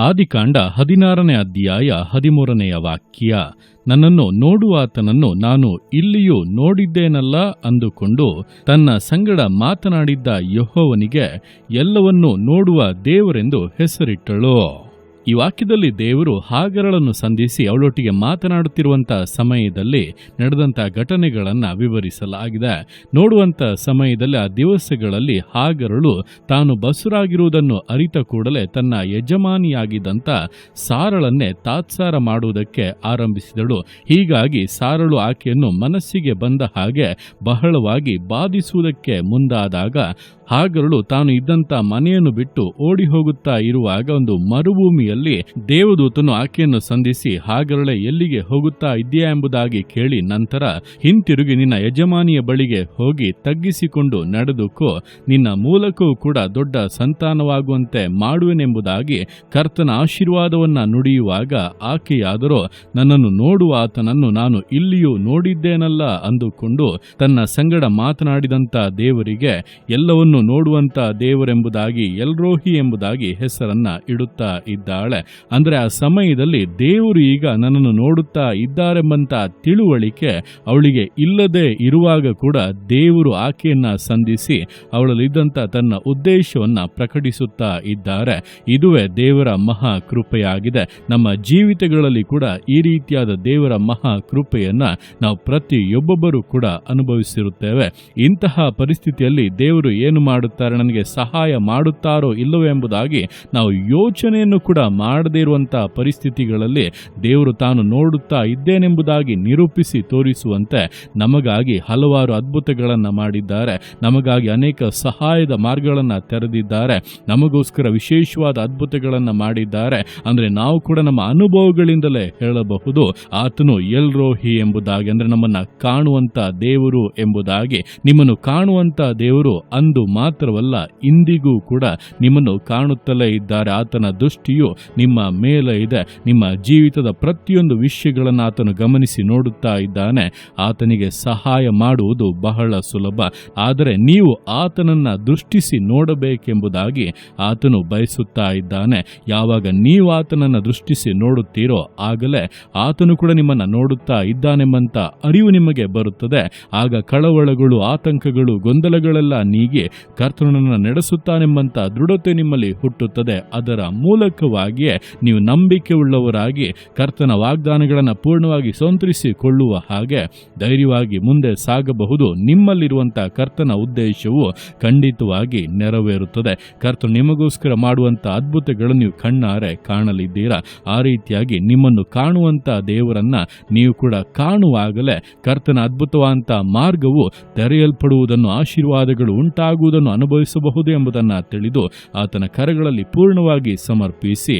ಆದಿಕಾಂಡ ಹದಿನಾರನೇ ಅಧ್ಯಾಯ ಹದಿಮೂರನೆಯ ವಾಕ್ಯ, ನನ್ನನ್ನು ನೋಡುವಾತನನ್ನು ನಾನು ಇಲ್ಲಿಯೂ ನೋಡಿದ್ದೇನಲ್ಲ ಅಂದುಕೊಂಡು ತನ್ನ ಸಂಗಡ ಮಾತನಾಡಿದ್ದ ಯಹೋವನಿಗೆ ಎಲ್ಲವನ್ನೂ ನೋಡುವ ದೇವರೆಂದು ಹೆಸರಿಟ್ಟಳು. ಈ ವಾಕ್ಯದಲ್ಲಿ ದೇವರು ಹಾಗರಳನ್ನು ಸಂಧಿಸಿ ಅವಳೊಟ್ಟಿಗೆ ಮಾತನಾಡುತ್ತಿರುವಂತಹ ಸಮಯದಲ್ಲಿ ನಡೆದಂಥ ಘಟನೆಗಳನ್ನು ವಿವರಿಸಲಾಗಿದೆ. ನೋಡುವಂತ ಸಮಯದಲ್ಲಿ ಆ ದಿವಸಗಳಲ್ಲಿ ಹಾಗರಳು ತಾನು ಬಸುರಾಗಿರುವುದನ್ನು ಅರಿತ ಕೂಡಲೇ ತನ್ನ ಯಜಮಾನಿಯಾಗಿದ್ದಂಥ ಸಾರಳನ್ನೇ ತಾತ್ಸಾರ ಮಾಡುವುದಕ್ಕೆ ಆರಂಭಿಸಿದಳು. ಹೀಗಾಗಿ ಸಾರಳು ಆಕೆಯನ್ನು ಮನಸ್ಸಿಗೆ ಬಂದ ಹಾಗೆ ಬಹಳವಾಗಿ ಬಾಧಿಸುವುದಕ್ಕೆ ಮುಂದಾದಾಗ ಹಾಗರಳು ತಾನು ಇದ್ದಂತ ಮನೆಯನ್ನು ಬಿಟ್ಟು ಓಡಿ ಹೋಗುತ್ತಾ ಇರುವಾಗ ಒಂದು ಮರುಭೂಮಿಯಲ್ಲಿ ದೇವದೂತನು ಆಕೆಯನ್ನು ಸಂಧಿಸಿ, ಹಾಗರಳೆ ಎಲ್ಲಿಗೆ ಹೋಗುತ್ತಾ ಇದೆಯಾ ಎಂಬುದಾಗಿ ಕೇಳಿ ನಂತರ, ಹಿಂತಿರುಗಿ ನಿನ್ನ ಯಜಮಾನಿಯ ಬಳಿಗೆ ಹೋಗಿ ತಗ್ಗಿಸಿಕೊಂಡು ನಡೆದುಕೋ, ನಿನ್ನ ಮೂಲಕವೂ ಕೂಡ ದೊಡ್ಡ ಸಂತಾನವಾಗುವಂತೆ ಮಾಡುವೆನೆಂಬುದಾಗಿ ಕರ್ತನ ಆಶೀರ್ವಾದವನ್ನ ನುಡಿಯುವಾಗ ಆಕೆಯಾದರೂ, ನನ್ನನ್ನು ನೋಡುವ ಆತನನ್ನು, ನಾನು ಇಲ್ಲಿಯೂ ನೋಡಿದ್ದೇನಲ್ಲ ಅಂದುಕೊಂಡು ತನ್ನ ಸಂಗಡ ಮಾತನಾಡಿದಂತ ದೇವರಿಗೆ, ಎಲ್ಲವನ್ನು ನೋಡುವಂತ ದೇವರೆಂಬುದಾಗಿ, ಎಲ್ರೋಹಿ ಎಂಬುದಾಗಿ ಹೆಸರನ್ನ ಇಡುತ್ತಾ ಇದ್ದಾಳೆ ಅಂದರೆ ಆ ಸಮಯದಲ್ಲಿ ದೇವರು ಈಗ ನನ್ನನ್ನು ನೋಡುತ್ತಾ ಇದ್ದಾರೆಂಬಂತ ತಿಳುವಳಿಕೆ ಅವಳಿಗೆ ಇಲ್ಲದೆ ಇರುವಾಗ ಕೂಡ ದೇವರು ಆಕೆಯನ್ನ ಸಂಧಿಸಿ ಅವಳಲ್ಲಿದ್ದಂಥ ತನ್ನ ಉದ್ದೇಶವನ್ನ ಪ್ರಕಟಿಸುತ್ತಾ ಇದ್ದಾರೆ. ಇದುವೇ ದೇವರ ಮಹಾ ಕೃಪೆಯಾಗಿದೆ. ನಮ್ಮ ಜೀವಿತಗಳಲ್ಲಿ ಕೂಡ ಈ ರೀತಿಯಾದ ದೇವರ ಮಹಾ ಕೃಪೆಯನ್ನು ನಾವು ಪ್ರತಿಯೊಬ್ಬೊಬ್ಬರು ಕೂಡ ಅನುಭವಿಸಿರುತ್ತೇವೆ. ಇಂತಹ ಪರಿಸ್ಥಿತಿಯಲ್ಲಿ ದೇವರು ಏನು ಮಾಡುತ್ತಾರೆ, ನನಗೆ ಸಹಾಯ ಮಾಡುತ್ತಾರೋ ಇಲ್ಲವೋ ಎಂಬುದಾಗಿ ನಾವು ಯೋಚನೆಯನ್ನು ಕೂಡ ಮಾಡದೇ ಇರುವಂತಹ ಪರಿಸ್ಥಿತಿಗಳಲ್ಲಿ ದೇವರು ತಾನು ನೋಡುತ್ತಾ ಇದ್ದೇನೆಂಬುದಾಗಿ ನಿರೂಪಿಸಿ ತೋರಿಸುವಂತೆ ನಮಗಾಗಿ ಹಲವಾರು ಅದ್ಭುತಗಳನ್ನು ಮಾಡಿದ್ದಾರೆ. ನಮಗಾಗಿ ಅನೇಕ ಸಹಾಯದ ಮಾರ್ಗಗಳನ್ನು ತೆರೆದಿದ್ದಾರೆ. ನಮಗೋಸ್ಕರ ವಿಶೇಷವಾದ ಅದ್ಭುತಗಳನ್ನು ಮಾಡಿದ್ದಾರೆ. ಅಂದರೆ ನಾವು ಕೂಡ ನಮ್ಮ ಅನುಭವಗಳಿಂದಲೇ ಹೇಳಬಹುದು, ಆತನು ಎಲ್ರೋಹಿ ಎಂಬುದಾಗಿ, ಅಂದರೆ ನಮ್ಮನ್ನು ಕಾಣುವಂಥ ದೇವರು ಎಂಬುದಾಗಿ. ನಿಮ್ಮನ್ನು ಕಾಣುವಂಥ ದೇವರು ಅಂದು ಮಾತ್ರವಲ್ಲ, ಇಂದಿಗೂ ಕೂಡ ನಿಮ್ಮನ್ನು ಕಾಣುತ್ತಲೇ ಇದ್ದಾರೆ. ಆತನ ದೃಷ್ಟಿಯು ನಿಮ್ಮ ಮೇಲೆ ಇದೆ. ನಿಮ್ಮ ಜೀವಿತದ ಪ್ರತಿಯೊಂದು ವಿಷಯಗಳನ್ನು ಆತನು ಗಮನಿಸಿ ನೋಡುತ್ತಾ ಇದ್ದಾನೆ. ಆತನಿಗೆ ಸಹಾಯ ಮಾಡುವುದು ಬಹಳ ಸುಲಭ. ಆದರೆ ನೀವು ಆತನನ್ನ ದೃಷ್ಟಿಸಿ ನೋಡಬೇಕೆಂಬುದಾಗಿ ಆತನು ಬಯಸುತ್ತಾ ಇದ್ದಾನೆ. ಯಾವಾಗ ನೀವು ಆತನನ್ನ ದೃಷ್ಟಿಸಿ ನೋಡುತ್ತೀರೋ ಆಗಲೇ ಆತನು ಕೂಡ ನಿಮ್ಮನ್ನ ನೋಡುತ್ತಾ ಇದ್ದಾನೆಂಬಂತ ಅರಿವು ನಿಮಗೆ ಬರುತ್ತದೆ. ಆಗ ಕಳವಳಗಳು, ಆತಂಕಗಳು, ಗೊಂದಲಗಳೆಲ್ಲ ನೀಗಿ ಕರ್ತನನ್ನು ನಡೆಸುತ್ತಾನೆಂಬಂತ ದೃಢತೆ ನಿಮ್ಮಲ್ಲಿ ಹುಟ್ಟುತ್ತದೆ. ಅದರ ಮೂಲಕವಾಗಿಯೇ ನೀವು ನಂಬಿಕೆ ಉಳ್ಳವರಾಗಿ ಕರ್ತನ ವಾಗ್ದಾನಗಳನ್ನು ಪೂರ್ಣವಾಗಿ ಸಂತರಿಸಿಕೊಳ್ಳುವ ಹಾಗೆ ಧೈರ್ಯವಾಗಿ ಮುಂದೆ ಸಾಗಬಹುದು. ನಿಮ್ಮಲ್ಲಿರುವಂಥ ಕರ್ತನ ಉದ್ದೇಶವು ಖಂಡಿತವಾಗಿ ನೆರವೇರುತ್ತದೆ. ಕರ್ತನು ನಿಮಗೋಸ್ಕರ ಮಾಡುವಂಥ ಅದ್ಭುತಗಳನ್ನು ನೀವು ಕಣ್ಣಾರೆ ಕಾಣಲಿದ್ದೀರಾ? ಆ ರೀತಿಯಾಗಿ ನಿಮ್ಮನ್ನು ಕಾಣುವಂಥ ದೇವರನ್ನ ನೀವು ಕೂಡ ಕಾಣುವಾಗಲೇ ಕರ್ತನ ಅದ್ಭುತವಾದಂಥ ಮಾರ್ಗವು ತೆರೆಯಲ್ಪಡುವುದನ್ನು, ಆಶೀರ್ವಾದಗಳು ಉಂಟಾಗುವುದನ್ನು ಅನುಭವಿಸಬಹುದು ಎಂಬುದನ್ನು ತಿಳಿದು ಆತನ ಕರಗಳಲ್ಲಿ ಪೂರ್ಣವಾಗಿ ಸಮರ್ಪಿಸಿ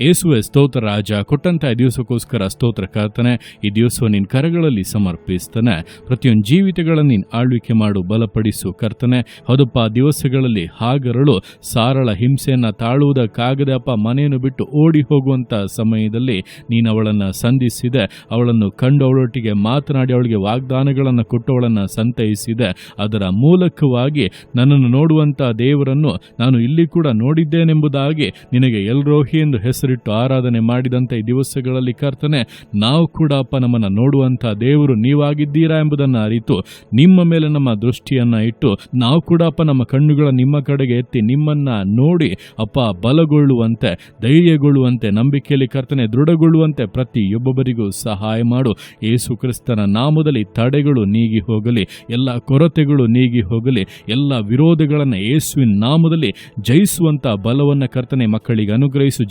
ಯೇಸುವೆ ಸ್ತೋತ್ರ ರಾಜ, ಕೊಟ್ಟಂತ ಈ ದಿವಸಕ್ಕೋಸ್ಕರ ಸ್ತೋತ್ರ ಕರ್ತನೆ ಈ ದಿವಸ ನಿನ್ನ ಕರಗಳಲ್ಲಿ ಸಮರ್ಪಿಸ್ತಾನೆ. ಪ್ರತಿಯೊಂದು ಜೀವಿತಗಳನ್ನು ನೀನು ಆಳ್ವಿಕೆ ಮಾಡು, ಬಲಪಡಿಸು, ಕರ್ತನೆ. ಹೌದಪ್ಪ ದಿವಸಗಳಲ್ಲಿ ಹಾಗರಳು, ಸಾರಳ ಹಿಂಸೆಯನ್ನು ತಾಳುವುದಕ್ಕಾಗದೆ ಅಪ್ಪ ಮನೆಯನ್ನು ಬಿಟ್ಟು ಓಡಿ ಹೋಗುವಂತ ಸಮಯದಲ್ಲಿ ನೀನು ಅವಳನ್ನು ಸಂಧಿಸಿದೆ. ಅವಳನ್ನು ಕಂಡು ಅವಳೊಟ್ಟಿಗೆ ಮಾತನಾಡಿ ಅವಳಿಗೆ ವಾಗ್ದಾನಗಳನ್ನು ಕೊಟ್ಟು ಅವಳನ್ನು ಸಂತೈಸಿದೆ. ಅದರ ಮೂಲಕವಾಗಿ ನನ್ನನ್ನು ನೋಡುವಂತ ದೇವರನ್ನು ನಾನು ಇಲ್ಲಿ ಕೂಡ ನೋಡಿದ್ದೇನೆಂಬುದಾಗಿ ನಿನಗೆ ಎಲ್ರೋಹಿ ಎಂದು ಹೆಸರಿಟ್ಟು ಆರಾಧನೆ ಮಾಡಿದಂಥ ಈ ದಿವಸಗಳಲ್ಲಿ ಕರ್ತನೆ, ನಾವು ಕೂಡ ಅಪ್ಪ ನಮ್ಮನ್ನು ನೋಡುವಂಥ ದೇವರು ನೀವಾಗಿದ್ದೀರಾ ಎಂಬುದನ್ನು ಅರಿತು, ನಿಮ್ಮ ಮೇಲೆ ನಮ್ಮ ದೃಷ್ಟಿಯನ್ನ ಇಟ್ಟು, ನಾವು ಕೂಡ ಅಪ್ಪ ನಮ್ಮ ಕಣ್ಣುಗಳ ನಿಮ್ಮ ಕಡೆಗೆ ಎತ್ತಿ ನಿಮ್ಮನ್ನ ನೋಡಿ, ಅಪ್ಪ ಬಲಗೊಳ್ಳುವಂತೆ, ಧೈರ್ಯಗೊಳ್ಳುವಂತೆ, ನಂಬಿಕೆಯಲ್ಲಿ ಕರ್ತನೆ ದೃಢಗೊಳ್ಳುವಂತೆ ಪ್ರತಿಯೊಬ್ಬೊಬ್ಬರಿಗೂ ಸಹಾಯ ಮಾಡು. ಯೇಸು ಕ್ರಿಸ್ತನ ನಾಮದಲ್ಲಿ ತಡೆಗಳು ನೀಗಿ ಹೋಗಲಿ, ಎಲ್ಲ ಕೊರತೆಗಳು ನೀಗಿ ಹೋಗಲಿ, ಎಲ್ಲ ವಿರೋಧಗಳನ್ನು ಯೇಸುವಿನ ನಾಮದಲ್ಲಿ ಜಯಿಸುವಂತ ಬಲವನ್ನ ಕರ್ತನೆ ಮಕ್ಕಳಿಗೆ ಅನುಗ್ರಹಿಸು.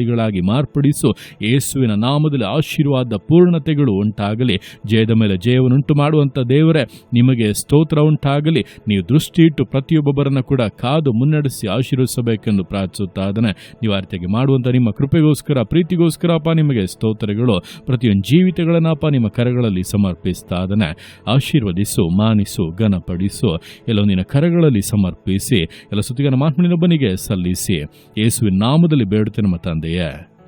ಜಯಶಾಲಿಗಳಾಗಿ ಮಾರ್ಪಡಿಸು. ಯೇಸುವಿನ ನಾಮದಲ್ಲಿ ಆಶೀರ್ವಾದ, ಪೂರ್ಣತೆಗಳು ಉಂಟಾಗಲಿ. ಜಯದ ಮೇಲೆ ಜಯವನ್ನುಂಟು ಮಾಡುವಂಥ ದೇವರೇ, ನಿಮಗೆ ಸ್ತೋತ್ರ ಉಂಟಾಗಲಿ. ನೀವು ದೃಷ್ಟಿ ಇಟ್ಟು ಪ್ರತಿಯೊಬ್ಬರನ್ನ ಕೂಡ ಕಾದು ಮುನ್ನಡೆಸಿ ಆಶೀರ್ವಿಸಬೇಕೆಂದು ಪ್ರಾರ್ಥಿಸುತ್ತಾದನೆ. ನೀವು ಆರ್ತಿಯಾಗಿ ಮಾಡುವಂಥ ನಿಮ್ಮ ಕೃಪೆಗೋಸ್ಕರ, ಪ್ರೀತಿಗೋಸ್ಕರ ಅಪ್ಪ ನಿಮಗೆ ಸ್ತೋತ್ರಗಳು. ಪ್ರತಿಯೊಂದು ಜೀವಿತಗಳನ್ನಪ್ಪ ನಿಮ್ಮ ಕರಗಳಲ್ಲಿ ಸಮರ್ಪಿಸ್ತಾದನೆ. ಆಶೀರ್ವದಿಸು, ಮಾನಿಸು, ಘನಪಡಿಸು. ಎಲ್ಲೋ ನಿನ್ನ ಕರಗಳಲ್ಲಿ ಸಮರ್ಪಿಸಿ, ಎಲ್ಲ ಸುತ್ತಿಗನ ಮಾತ್ಮನಿನೊಬ್ಬನಿಗೆ ಸಲ್ಲಿಸಿ. ಯೇಸುವಿನ ನಾಮದಲ್ಲಿ ಬೇಡುತ್ತೆ ನಮ್ಮ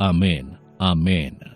Amen. Amen.